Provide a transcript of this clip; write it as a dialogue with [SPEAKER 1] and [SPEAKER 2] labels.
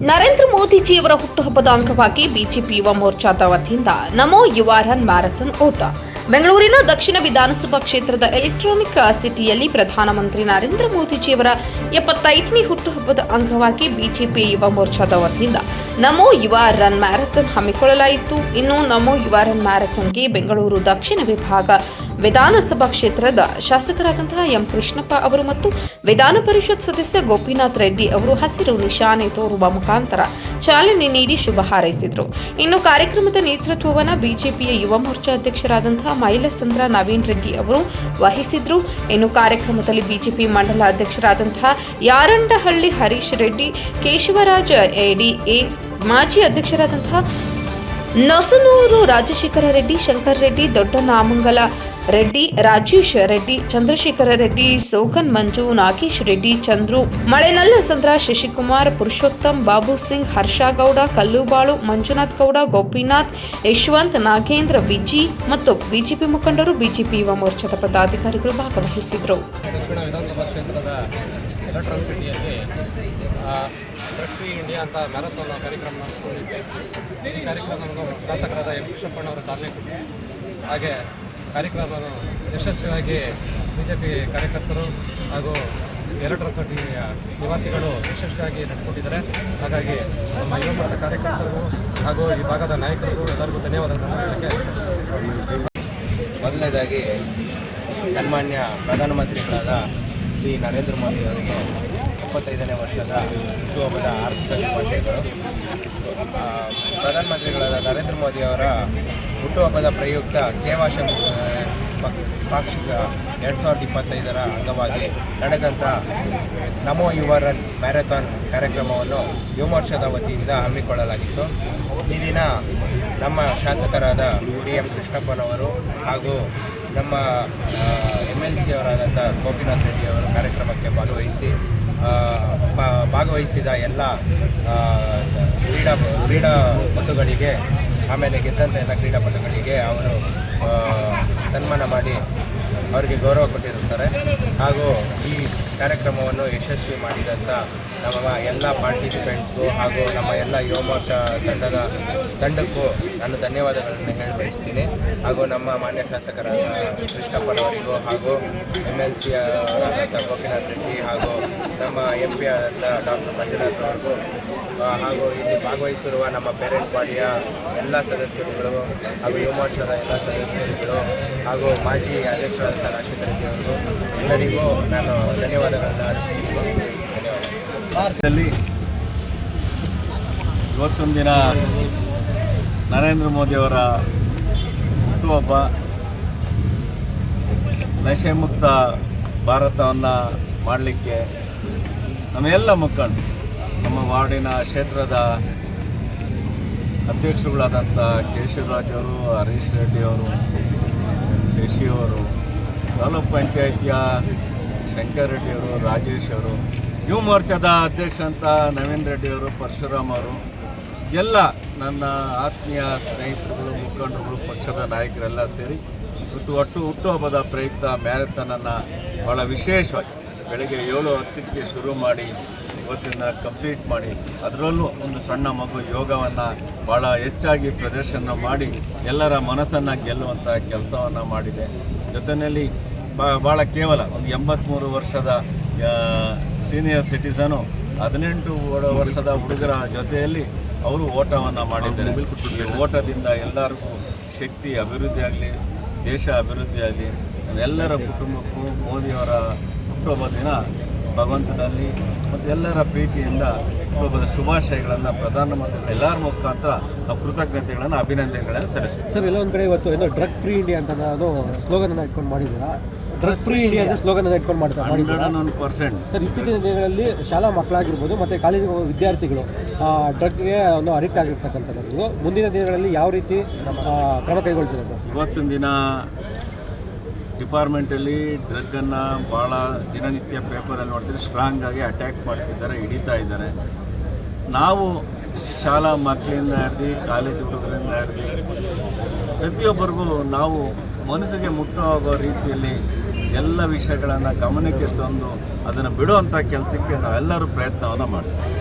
[SPEAKER 1] ನರೇಂದ್ರ ಮೋದಿಜಿಯವರ ಹುಟ್ಟುಹಬ್ಬದ ಅಂಗವಾಗಿ ಬಿಜೆಪಿ ಯುವ ಮೋರ್ಚಾದ ವತಿಯಿಂದ ನಮೋ ಯುವ ರನ್ ಮ್ಯಾರಥಾನ್ ಓಟ. ಬೆಂಗಳೂರಿನ ದಕ್ಷಿಣ ವಿಧಾನಸಭಾ ಕ್ಷೇತ್ರದ ಎಲೆಕ್ಟ್ರಾನಿಕ್ ಸಿಟಿಯಲ್ಲಿ ಪ್ರಧಾನಮಂತ್ರಿ ನರೇಂದ್ರ ಮೋದಿಜಿಯವರ ಎಪ್ಪತ್ತೈದನೇ ಹುಟ್ಟುಹಬ್ಬದ ಅಂಗವಾಗಿ ಬಿಜೆಪಿ ಯುವ ಮೋರ್ಚಾದ ವತಿಯಿಂದ ನಮೋ ಯುವ ರನ್ ಮ್ಯಾರಥಾನ್ ಹಮ್ಮಿಕೊಳ್ಳಲಾಯಿತು. ಇನ್ನು ನಮೋ ಯುವ ರನ್ ಮ್ಯಾರಥಾನ್ಗೆ ಬೆಂಗಳೂರು ದಕ್ಷಿಣ ವಿಭಾಗ ವಿಧಾನಸಭಾ ಕ್ಷೇತ್ರದ ಶಾಸಕರಾದಂತಹ ಎಂ ಕೃಷ್ಣಪ್ಪ ಅವರು ಮತ್ತು ವಿಧಾನ ಪರಿಷತ್ ಸದಸ್ಯ ಗೋಪಿನಾಥ್ ರೆಡ್ಡಿ ಅವರು ಹಸಿರು ನಿಶಾನೆ ತೋರುವ ಮುಖಾಂತರ ಚಾಲನೆ ನೀಡಿ ಶುಭ ಹಾರೈಸಿದರು. ಇನ್ನು ಕಾರ್ಯಕ್ರಮದ ನೇತೃತ್ವವನ್ನು ಬಿಜೆಪಿಯ ಯುವ ಮೋರ್ಚಾ ಅಧ್ಯಕ್ಷರಾದಂತಹ ಮೈಲಸಂದ್ರ ನವೀನ್ ರೆಡ್ಡಿ ಅವರು ವಹಿಸಿದ್ರು. ಇನ್ನು ಕಾರ್ಯಕ್ರಮದಲ್ಲಿ ಬಿಜೆಪಿ ಮಂಡಲ ಅಧ್ಯಕ್ಷರಾದಂತಹ ಯಾರಂಡಹಳ್ಳಿ ಹರೀಶ್ ರೆಡ್ಡಿ, ಕೇಶವರಾಜ ಎಡಿಎ, ಮಾಜಿ ಅಧ್ಯಕ್ಷರಾದಂತಹ ನೊಸನೂರು ರಾಜಶೇಖರ ರೆಡ್ಡಿ, ಶಂಕರ್ ರೆಡ್ಡಿ, ದೊಡ್ಡ ನಾಮಂಗಲ ರೆಡ್ಡಿ, ರಾಜೇಶ್ ರೆಡ್ಡಿ, ಚಂದ್ರಶೇಖರ ರೆಡ್ಡಿ ಸೋಕನ್ ಮಂಜು, ನಾಗೇಶ್ ರೆಡ್ಡಿ, ಚಂದ್ರು, ಮಳೆನಲ್ಲ ಸಂದ್ರ, ಶಶಿಕುಮಾರ್, ಪುರುಷೋತ್ತಮ್, ಬಾಬು ಸಿಂಗ್, ಹರ್ಷ ಗೌಡ ಕಲ್ಲುಬಾಳು ಮಂಜುನಾಥ್ ಗೌಡ, ಗೋಪಿನಾಥ್, ಯಶವಂತ್, ನಾಗೇಂದ್ರ, ವಿಜಿ ಮತ್ತು ಬಿಜೆಪಿ ಮುಖಂಡರು, ಬಿಜೆಪಿ ಯುವ ಮೋರ್ಚಾದ ಪದಾಧಿಕಾರಿಗಳು ಭಾಗವಹಿಸಿದರು.
[SPEAKER 2] ಸಿಟಿಯಲ್ಲಿ ಇಂಡಿಯಾ ಅಂತ ಮ್ಯಾರಥಾನ್ ಕಾರ್ಯಕ್ರಮ ಕಾರ್ಯಕ್ರಮವನ್ನು ಶಾಸಕರಾದ ಎಂ ಚಾಲನೆ ಹಾಗೆ ಕಾರ್ಯಕ್ರಮವನ್ನು ಯಶಸ್ವಿಯಾಗಿ ಬಿ ಜೆ ಪಿ ಕಾರ್ಯಕರ್ತರು ಹಾಗೂ ಎರಡು ಟಿವಿಯ ನಿವಾಸಿಗಳು ಯಶಸ್ವಿಯಾಗಿ ನಡೆಸಿಕೊಂಡಿದ್ದಾರೆ ಹಾಗಾಗಿ ನಮ್ಮ ಯುವಕರ ಕಾರ್ಯಕರ್ತರಿಗೂ ಹಾಗೂ ಈ ಭಾಗದ ನಾಯಕರಿಗೂ ಎಲ್ಲರಿಗೂ ಧನ್ಯವಾದಗಳನ್ನು ಹೇಳಕ್ಕೆ.
[SPEAKER 3] ಮೊದಲನೇದಾಗಿ ಸನ್ಮಾನ್ಯ ಪ್ರಧಾನಮಂತ್ರಿಗಳಾದ ಶ್ರೀ ನರೇಂದ್ರ ಮೋದಿ ಅವರಿಗೆ ಇಪ್ಪತ್ತೈದನೇ ವರ್ಷದ ಹುಟ್ಟುಹಬ್ಬದ ಆರ್ಥಿಕ ಶುಭಾಶಯಗಳು ಪ್ರಧಾನಮಂತ್ರಿಗಳಾದ ನರೇಂದ್ರ ಮೋದಿ ಅವರ ಹುಟ್ಟುಹಬ್ಬದ ಪ್ರಯುಕ್ತ ಸೇವಾ ಪಾಕ್ಷಿಕ ಎರಡು ಸಾವಿರದ ಇಪ್ಪತ್ತೈದರ ಅಂಗವಾಗಿ ನಡೆದಂಥ ನಮೋ ಯುವ ರನ್ ಮ್ಯಾರಥಾನ್ ಕಾರ್ಯಕ್ರಮವನ್ನು ಯುವಮೋರ್ಚಾದ ವತಿಯಿಂದ ಹಮ್ಮಿಕೊಳ್ಳಲಾಗಿತ್ತು. ಈ ದಿನ ನಮ್ಮ ಶಾಸಕರಾದ ಡಿ ಎಂ ಕೃಷ್ಣಪ್ಪನವರು ಹಾಗೂ ನಮ್ಮ ಎಂ ಎಲ್ ಸಿ ಅವರಾದಂಥ ಗೋಪಿನಾಥ್ ರೆಡ್ಡಿ ಅವರು ಕಾರ್ಯಕ್ರಮಕ್ಕೆ ಭಾಗವಹಿಸಿ ಭಾಗವಹಿಸಿದ ಎಲ್ಲ ಕ್ರೀಡಾ ಕ್ರೀಡಾ ಕ್ರೀಡಾಪಟುಗಳಿಗೆ ಆಮೇಲೆ ಗೆದ್ದಂಥ ಎಲ್ಲ ಕ್ರೀಡಾಪಟುಗಳಿಗೆ ಅವರು ಸನ್ಮಾನ ಮಾಡಿ ಅವರಿಗೆ ಗೌರವ ಕೊಟ್ಟಿರುತ್ತಾರೆ. ಹಾಗೂ ಈ ಕಾರ್ಯಕ್ರಮವನ್ನು ಯಶಸ್ವಿ ಮಾಡಿದಂಥ ನಮ್ಮ ಎಲ್ಲ ಪಾರ್ಟಿಸಿಪೆಂಟ್ಸ್ಗೂ ಹಾಗೂ ನಮ್ಮ ಎಲ್ಲ ಯುವ ತಂಡದ ತಂಡಕ್ಕೂ ನಾನು ಧನ್ಯವಾದಗಳನ್ನು ಹೇಳಿ ಬಯಸ್ತೀನಿ ಹಾಗೂ ನಮ್ಮ ಮಾನ್ಯ ಶಾಸಕರಾದ ಕೃಷ್ಣಪ್ಪನವರಿಗೂ ಹಾಗೂ M L C Gopinath Reddy ಹಾಗೂ ನಮ್ಮ ಎಂ ಪಿ ಆದಂಥ ಡಾಕ್ಟರ್ ಮಂಜುನಾಥ್ ಅವರಿಗೂ ಹಾಗೂ ಇಲ್ಲಿ ಭಾಗವಹಿಸಿರುವ ನಮ್ಮ ಪೇರೆಂಟ್ ಬಾಡಿಯ ಎಲ್ಲ ಸದಸ್ಯರುಗಳು ಹಾಗೂ ಯುವ ಮೋರ್ಚಾದ ಎಲ್ಲ ಸದಸ್ಯರುಗಳು ಹಾಗೂ ಮಾಜಿ ಅಧ್ಯಕ್ಷರಾದಂಥ ರಾಜಶೇಖರ ರೆಡ್ಡಿ ಎಲ್ಲರಿಗೂ ನಾನು ಧನ್ಯವಾದಗಳನ್ನು ಅರ್ಪಿಸಿದ್ದೀನಿ ಧನ್ಯವಾದ
[SPEAKER 4] ಭಾರತದಲ್ಲಿ ಇವತ್ತೊಂದು ದಿನ ನರೇಂದ್ರ ಮೋದಿಯವರ ಹುಟ್ಟುಹಬ್ಬ ನಶೆ ಮುಕ್ತ ಭಾರತವನ್ನು ಮಾಡಲಿಕ್ಕೆ ನಮ್ಮ ಎಲ್ಲ ಮುಖಂಡರು ನಮ್ಮ ವಾರ್ಡಿನ ಕ್ಷೇತ್ರದ ಅಧ್ಯಕ್ಷರುಗಳಾದಂಥ ಕೇಶವರಾಜ್ ಅವರು, ಹರೀಶ್ ರೆಡ್ಡಿ ಅವರು, ಶಶಿ ಅವರು, ತಾಲೂಕ್ ಪಂಚಾಯಿತಿಯ ಶಂಕರ್ ರೆಡ್ಡಿ ಅವರು, ರಾಜೇಶ್ ಅವರು, ಯುವ ಮೋರ್ಚಾದ ಅಧ್ಯಕ್ಷ ಅಂತ ನವೀನ್ ರೆಡ್ಡಿ ಅವರು, ಪರಶುರಾಮ್ ಅವರು, ಎಲ್ಲ ನನ್ನ ಆತ್ಮೀಯ ಸ್ನೇಹಿತರುಗಳು, ಮುಖಂಡರುಗಳು, ಪಕ್ಷದ ನಾಯಕರೆಲ್ಲ ಸೇರಿ ಇವತ್ತು ಒಟ್ಟು ಹುಟ್ಟುಹಬ್ಬದ ಪ್ರಯುಕ್ತ ಮ್ಯಾರಥಾನನ್ನು ಭಾಳ ವಿಶೇಷವಾಗಿ ಬೆಳಗ್ಗೆ ಏಳು ಹತ್ತಕ್ಕೆ ಶುರು ಮಾಡಿ ಇವತ್ತಿನ ಕಂಪ್ಲೀಟ್ ಮಾಡಿ ಅದರಲ್ಲೂ ಒಂದು ಸಣ್ಣ ಮಗು ಯೋಗವನ್ನು ಭಾಳ ಹೆಚ್ಚಾಗಿ ಪ್ರದರ್ಶನ ಮಾಡಿ ಎಲ್ಲರ ಮನಸ್ಸನ್ನು ಗೆಲ್ಲುವಂಥ ಕೆಲಸವನ್ನು ಮಾಡಿದೆ. ಜೊತೆಯಲ್ಲಿ ಭಾಳ ಕೇವಲ ಒಂದು ಎಂಬತ್ತ್ಮೂರು ವರ್ಷದ ಸೀನಿಯರ್ ಸಿಟಿಸನು ಹದಿನೆಂಟು ವರ್ಷದ ಹುಡುಗರ ಜೊತೆಯಲ್ಲಿ ಅವರು ಓಟವನ್ನು ಮಾಡಿದ್ದಾರೆ. ಈ ಓಟದಿಂದ ಎಲ್ಲರಿಗೂ ಶಕ್ತಿ ಅಭಿವೃದ್ಧಿ ಆಗಲಿ ದೇಶ ಅಭಿವೃದ್ಧಿ ಆಗಲಿ ಎಲ್ಲರ ಕುಟುಂಬಕ್ಕೂ ಮೋದಿಯವರ ಹುಟ್ಟುಹಬ್ಬ ದಿನ ಭಗವಂತನಲ್ಲಿ ಮತ್ತು ಎಲ್ಲರ ಪ್ರೀತಿಯಿಂದ ಹುಟ್ಟುಹಬ್ಬದ ಶುಭಾಶಯಗಳನ್ನು ಪ್ರಧಾನಮಂತ್ರಿ ಎಲ್ಲರ ಮುಖಾಂತರ ನಾವು ಕೃತಜ್ಞತೆಗಳನ್ನು ಅಭಿನಂದನೆಗಳನ್ನು ಸಲ್ಲಿಸ್ತೀವಿ.
[SPEAKER 5] ಸರ್ ಎಲ್ಲೊಂದು ಕಡೆ ಇವತ್ತು ಏನೋ ಡ್ರಗ್ ಫ್ರೀ ಇಂಡಿಯಾ ಅಂತ ನಾನು ಸ್ಲೋಗನ್ ಅನ್ನ ಇಟ್ಕೊಂಡು ಮಾಡಿದ್ದೀರಾ? ಡ್ರಗ್ ಫ್ರೀ ಇಂಡಿಯಾ ಅಂತ ಸ್ಲೋಗನ್ ಅನ್ನು ಇಟ್ಕೊಂಡು ಮಾಡ್ತಾರೆ
[SPEAKER 4] ಹಂಡ್ರೆಡ್ ಪರ್ಸೆಂಟ್.
[SPEAKER 5] ಸರ್ ಇಷ್ಟು ದಿನಗಳಲ್ಲಿ ಶಾಲಾ ಮಕ್ಕಳಾಗಿರ್ಬೋದು ಮತ್ತು ಕಾಲೇಜ್ ವಿದ್ಯಾರ್ಥಿಗಳು ಡ್ರಗ್ಗೆ ಒಂದು ಅಡಿಕ್ಟ್ ಆಗಿರ್ತಕ್ಕಂಥದ್ದು. ಮುಂದಿನ ದಿನಗಳಲ್ಲಿ ಯಾವ ರೀತಿ ಕ್ರಮ ಕೈಗೊಳ್ತೀರಾ ಸರ್?
[SPEAKER 4] ಇವತ್ತಿನ ದಿನ ಡಿಪಾರ್ಟ್ಮೆಂಟಲ್ಲಿ ಡ್ರಗ್ಗನ್ನು ಭಾಳ ದಿನನಿತ್ಯ ಪೇಪರಲ್ಲಿ ನೋಡ್ತೀವಿ ಸ್ಟ್ರಾಂಗ್ ಆಗಿ ಅಟ್ಯಾಕ್ ಮಾಡ್ತಿದ್ದಾರೆ, ಹಿಡಿತಾ ಇದ್ದಾರೆ. ನಾವು ಶಾಲಾ ಮಕ್ಕಳಿಂದ ಹಿಡ್ದು, ಕಾಲೇಜ್ ಹುಡುಗರಿಂದ ಹಿಡ್ದು, ಪ್ರತಿಯೊಬ್ಬರಿಗೂ ನಾವು ಮನಸ್ಸಿಗೆ ಮುಟ್ಟೋಗೋ ರೀತಿಯಲ್ಲಿ ಎಲ್ಲ ವಿಷಯಗಳನ್ನು ಗಮನಕ್ಕೆ ತಂದು ಅದನ್ನು ಬಿಡುವಂಥ ಕೆಲಸಕ್ಕೆ ನಾವೆಲ್ಲರೂ ಪ್ರಯತ್ನವನ್ನು ಮಾಡ್ತೀವಿ.